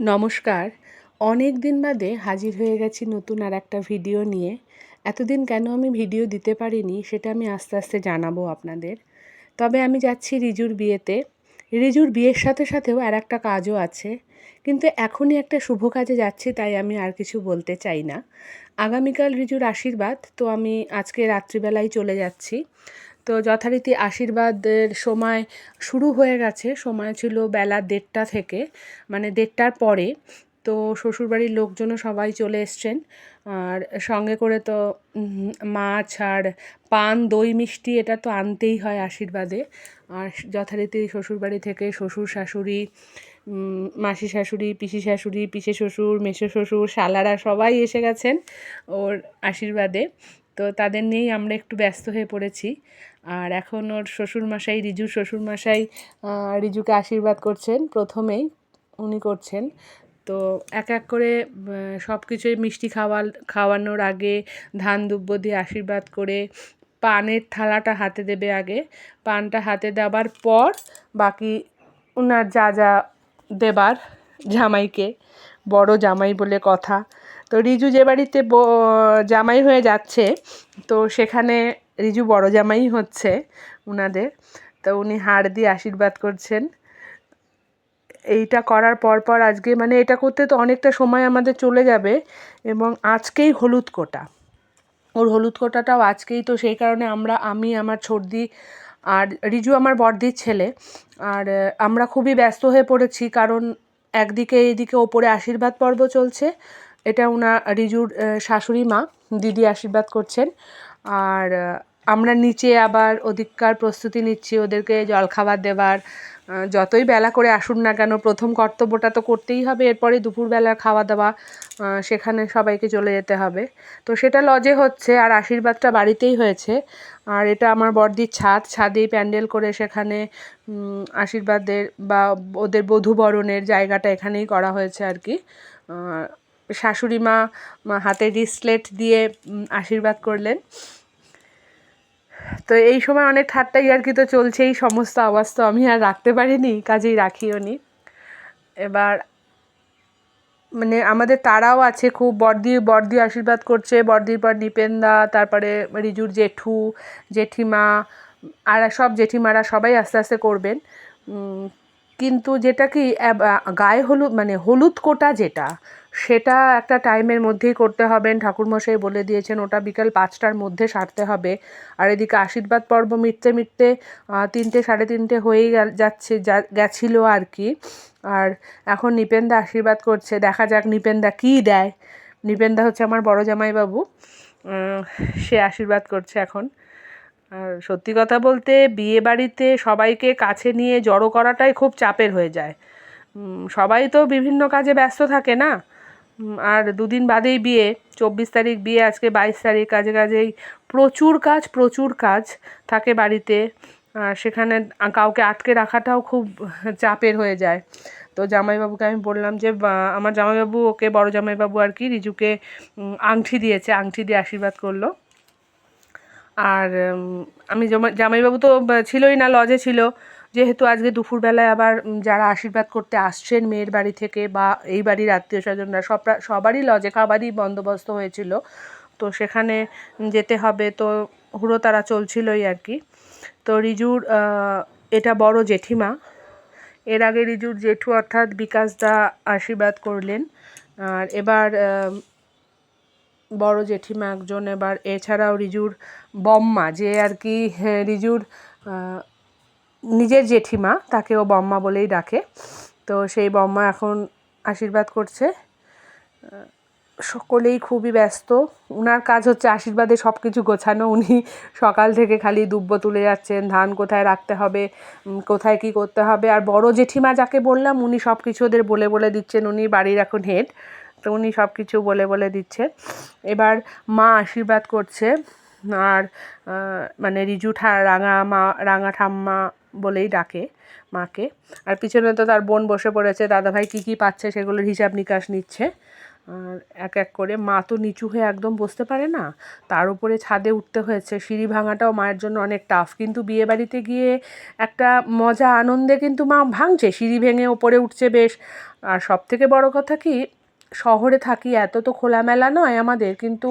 নমস্কার। অনেক দিন বাদে হাজির হয়ে গেছি নতুন আর একটা ভিডিও নিয়ে। এতদিন কেন আমি ভিডিও দিতে পারিনি সেটা আমি আস্তে আস্তে জানাব আপনাদের। তবে আমি যাচ্ছি রিজুর বিয়েতে। রিজুর বিয়ের সাথে সাথেও আর একটা কাজও আছে। কিন্তু এখনই একটা শুভ কাজে যাচ্ছি তাই আমি আর কিছু বলতে চাই না। আগামীকাল রিজুর আশীর্বাদ, তো আমি আজকে রাত্রিবেলায় চলে যাচ্ছি। তো যথারীতি আশীর্বাদের সময় শুরু হয়ে গেছে। সময় ছিল বেলা দেড়টা থেকে মানে দেড়টার পরে। তো শ্বশুরবাড়ির লোকজনও সবাই চলে এসছেন। আর সঙ্গে করে তো মাছ আর পান, দই, মিষ্টি এটা তো আনতেই হয় আশীর্বাদে। আর যথারীতি শ্বশুরবাড়ি থেকে শ্বশুর শাশুড়ি মাসি শাশুড়ি, পিসি শাশুড়ি, পিসে শ্বশুর, মেসো শ্বশুর, শালারা সবাই এসে গেছেন ওর আশীর্বাদে। তো তাদের নিয়েই আমরা একটু ব্যস্ত হয়ে পড়েছি। আর এখন ওর শ্বশুরমশাই, রিজুর শ্বশুরমশাই রিজুকে আশীর্বাদ করছেন, প্রথমেই উনি করছেন। তো এক এক করে সব কিছুই মিষ্টি খাওয়া খাওয়ানোর আগে, ধান দুব্য দিয়ে আশীর্বাদ করে, পানের থালাটা হাতে দেবে আগে। পানটা হাতে দেওয়ার পর বাকি ওনার যা যা দেবার জামাইকে, বড় জামাই বলে কথা তো রিজু যে বাড়িতে জামাই হয়ে যাচ্ছে, তো সেখানে রিজু বড় জামাই হচ্ছে উনাদের, তো উনি হাড় দিয়ে আশীর্বাদ করছেন। এইটা করার পর পর আজকে মানে এটা করতে তো অনেকটা সময় আমাদের চলে যাবে এবং আজকেই হলুদ কোটা। ওর হলুদ কোটাটাও আজকেই, তো সেই কারণে আমরা, আমি, আমার ছর্দি আর রিজু আমার বর্দির ছেলে। আর আমরা খুবই ব্যস্ত হয়ে পড়েছি, কারণ একদিকে এইদিকে ওপরে আশীর্বাদ পর্ব চলছে এটা ওনার রিজুর শাশুড়ি মা, দিদি আশীর্বাদ করছেন। আর আমরা নিচে আবার ওদিককার প্রস্তুতি নিচ্ছি ওদেরকে জলখাবার দেবার। যতই বেলা করে আসুন না কেন, প্রথম কর্তব্যটা তো করতেই হবে। এরপরে দুপুরবেলার খাওয়া দাওয়া সেখানে সবাইকে চলে যেতে হবে। তো সেটা লজে হচ্ছে আর আশীর্বাদটা বাড়িতেই হয়েছে। আর এটা আমার বড়দির ছাদ ছাদেই প্যান্ডেল করে সেখানে আশীর্বাদের বা ওদের বধূবরণের জায়গাটা এখানেই করা হয়েছে আর কি। শাশুড়ি মা হাতে রিসলেট দিয়ে আশীর্বাদ করলেন। তো এই সময় অনেক ঠাট্টাই আর কি তো চলছে, এই সমস্ত আওয়াজ তো আমি আর রাখতে পারিনি, কাজেই রাখিও নি। এবার মানে আমাদের তারাও আছে, খুব বর্দি বর্দি আশীর্বাদ করছে, বর্দির পর নিপেন্দা, তারপরে রিজুর জেঠু, জেঠিমা, আর, সব জেঠিমারা সবাই আস্তে আস্তে করবেন। কিন্তু যেটা কি গায়ে হলুদ মানে হলুদ কোটা যেটা, সেটা একটা টাইমের মধ্যেই করতে হবেন ঠাকুরমশাই বলে দিয়েছেন, ওটা বিকাল পাঁচটার মধ্যে সারতে হবে। আর এদিকে আশীর্বাদ পর্ব মিটতে মিটতে তিনটে সাড়ে তিনটে হয়েই যাচ্ছে, যা, গেছিল আর কি। আর এখন নিপেন্দা আশীর্বাদ করছে। দেখা যাক নিপেন্দা কী দেয়। নিপেন্দা হচ্ছে আমার বড় জামাইবাবু। সে আশীর্বাদ করছে এখন। আর সত্যি কথা বলতে বিয়ে বাড়িতে সবাইকে কাছে নিয়ে জড়ো করাটাই খুব চাপের হয়ে যায়। সবাই তো বিভিন্ন কাজে ব্যস্ত থাকে না? আর দুদিন বাদেই বিয়ে, চব্বিশ তারিখ বিয়ে, আজকে বাইশ তারিখ, কাজে কাজেই প্রচুর কাজ প্রচুর কাজ থাকে বাড়িতে। আর সেখানে কাউকে আটকে রাখাটাও খুব চাপের হয়ে যায়। তো জামাইবাবুকে আমি বললাম যে আমার জামাইবাবু, ওকে বড় জামাইবাবু আর কি, রিজুকে আংটি দিয়েছে আংটি দিয়ে আশীর্বাদ করল। আর আমি জামাইবাবু তো ছিলই না, লজে ছিল। যেহেতু আজকে দুপুরবেলায় আবার যারা আশীর্বাদ করতে আসছেন মেয়ের বাড়ি থেকে বা এই বাড়ির আত্মীয় স্বজনরা সব সবারই লজে খাবারই বন্দোবস্ত হয়েছিল। তো সেখানে যেতে হবে। তো হুড়োতাড়া চলছিলই আর কি। তো রিজুর এটা বড় জেঠিমা। এর আগে রিজুর জেঠু অর্থাৎ বিকাশ দা আশীর্বাদ করলেন। আর এবার বড় জেঠিমা একজন এবার এছাড়াও রিজুর বম্মা যে আর কি হ্যাঁ, রিজুর নিজের জেঠিমা তাকেও বম্মা বলেই ডাকে। তো সেই বম্মা এখন আশীর্বাদ করছে। সকলেই খুবই ব্যস্ত। উনার কাজ হচ্ছে আশীর্বাদে সব কিছু গোছানো। উনি সকাল থেকে খালি দুব্ব তুলে যাচ্ছেন ধান কোথায় রাখতে হবে কোথায় কি করতে হবে। আর বড় জেঠিমা যাকে বললাম উনি সব কিছু ওদের বলে বলে দিচ্ছেন। উনি বাড়ির এখন হেড তো উনি সব কিছু বলে বলে দিচ্ছে। এবার মা আশীর্বাদ করছে আর মানে রিজু ঠা, রাঙা মা, রাঙা ঠাম্মা বলেই ডাকে মাকে। আর পিছনে তো তার বোন বসে পড়েছে। দাদাভাই কী কী পাচ্ছে সেগুলোর হিসাব নিকাশ নিচ্ছে। আর এক এক করে মা তো নিচু হয়ে একদম বসতে পারে না। তার উপরে ছাদে উঠতে হয়েছে। সিঁড়ি ভাঙাটাও মায়ের জন্য অনেক টাফ কিন্তু বিয়ে বাড়িতে গিয়ে একটা মজা, আনন্দে কিন্তু মা ভাঙছে। সিঁড়ি ভেঙে ওপরে উঠছে বেশ। আর সব থেকে বড় কথা কি শহরে থাকি, এত তো খোলামেলা নয় আমাদের, কিন্তু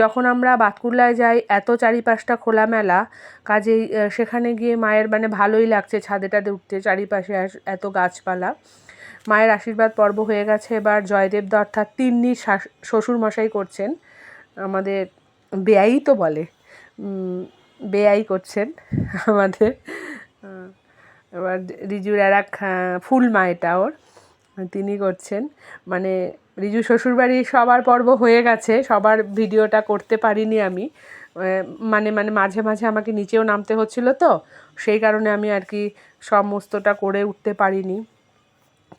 যখন আমরা বাতকুল্লায় যাই, এত চারিপাশটা খোলামেলা, কাজেই সেখানে গিয়ে মায়ের মানে ভালোই লাগছে ছাদে টাদে উঠতে, চারিপাশে এত গাছপালা। মায়ের আশীর্বাদ পর্ব হয়ে গেছে, এবার জয়দেবদা অর্থাৎ তিন্নি শ্বশুর মশাই করছেন, আমাদের বেয়াই তো বলে বেয়াই করছেন আমাদের এবার রিজুর আর এক ফুল মা এটা ওর। তিনি করছেন। মানে রিজু শ্বশুরবাড়ি সবার পর্ব হয়ে গেছে, সবার ভিডিওটা করতে পারিনি আমি। মানে মানে মাঝে মাঝে আমাকে নিচেও নামতে হচ্ছিল তো, সেই কারণে আমি আর কি সমস্তটা করে উঠতে পারিনি।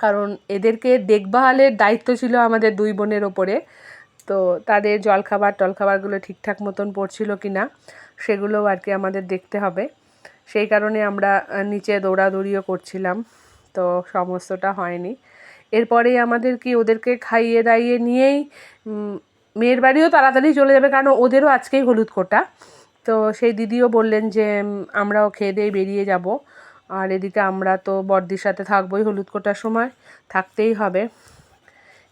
কারণ এদেরকে দেখভালের দায়িত্ব ছিল আমাদের দুই বোনের ওপরে। তো তাদের জলখাবার, টলখাবারগুলো ঠিকঠাক মতন পড়ছিল কি না সেগুলোও আর কি আমাদের দেখতে হবে। সেই কারণে আমরা নিচে দৌড়াদৌড়িও করছিলাম। তো সমস্তটা হয়নি। এরপরেই আমাদের কি ওদেরকে খাইয়ে দাইয়ে নিয়েই মেয়ের বাড়িও তাড়াতাড়ি চলে যাবে কারণ ওদেরও আজকেই হলুদ কোটা। তো সেই দিদিও বললেন যে আমরাও খেয়ে দিয়ে বেরিয়ে যাব। আর এদিকে আমরা তো বর্দির সাথে থাকবোই হলুদ কোটার সময়, থাকতেই হবে।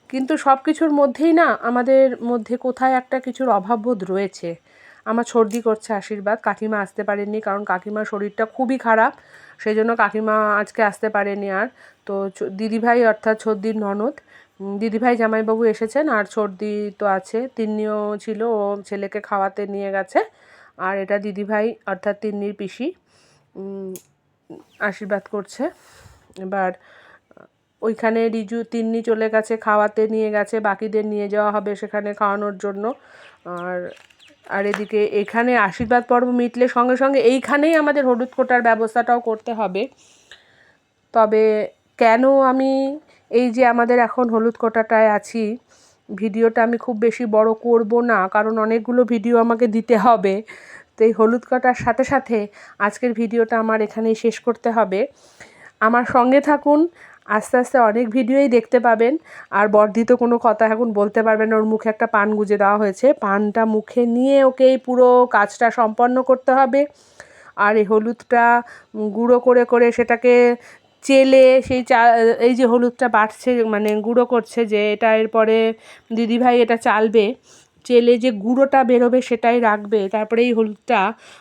কিন্তু সব কিছুর মধ্যেই না, আমাদের মধ্যে কোথায় একটা কিছুর অভাববোধ রয়েছে। আমার সর্দি করছে আশীর্বাদ, কাকিমা আসতে পারেননি কারণ কাকিমার শরীরটা খুবই খারাপ সেই জন্য কাকিমা আজকে আসতে পারেনি আর। তো দিদিভাই অর্থাৎ সর্দির ননদ দিদিভাই জামাইবাবু এসেছেন আর সর্দি তো আছে, তিন্নিও ছিল, ও ছেলেকে খাওয়াতে নিয়ে গেছে। আর এটা দিদিভাই অর্থাৎ তিন্নির পিসি আশীর্বাদ করছে। এবার ওইখানে রিজু, তিন্নি চলে গেছে, খাওয়াতে নিয়ে গেছে, বাকিদের নিয়ে যাওয়া হবে সেখানে খাওয়ানোর জন্য। আর আর এদিকে এখানে আশীর্বাদ পর্ব মিটলে সঙ্গে সঙ্গে এইখানেই আমাদের হলুদ কোটার ব্যবস্থাটাও করতে হবে। তবে কেন আমি এই যে আমাদের এখন হলুদ কোটাটায় আছি, ভিডিওটা আমি খুব বেশি বড় করব না, কারণ অনেকগুলো ভিডিও আমাকে দিতে হবে। তো এই হলুদ কাটার সাথে সাথে আজকের ভিডিওটা আমার এখানেই শেষ করতে হবে। আমার সঙ্গে থাকুন আস্তে আস্তে অনেক ভিডিওই দেখতে পাবেন। আর বর্ধি তো কোনো কথা এখন বলতে পারবে না। ওর মুখে একটা পান গুজে দেওয়া হয়েছে। পানটা মুখে নিয়ে ওকে এই পুরো কাজটা সম্পন্ন করতে হবে। আর এই হলুদটা গুঁড়ো করে করে সেটাকে চেলে সেই চা, এই যে হলুদটা বাটছে মানে গুঁড়ো করছে যে এটা এরপরে দিদিভাই এটা চালবে। চেলে যে গুঁড়োটা বেরোবে সেটাই রাখবে। তারপরে এই হলুদটা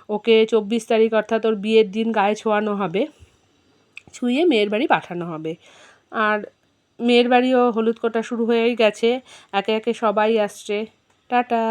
ওকে চব্বিশ তারিখ অর্থাৎ ওর বিয়ের দিন গায়ে ছোঁয়ানো হবে। ছুঁয়ে মেয়ের বাড়ি পাঠানো হবে। আর মেয়ের বাড়িও হলুদ কোটা শুরু হয়েই গেছে। একে একে সবাই আসছে। টাটা।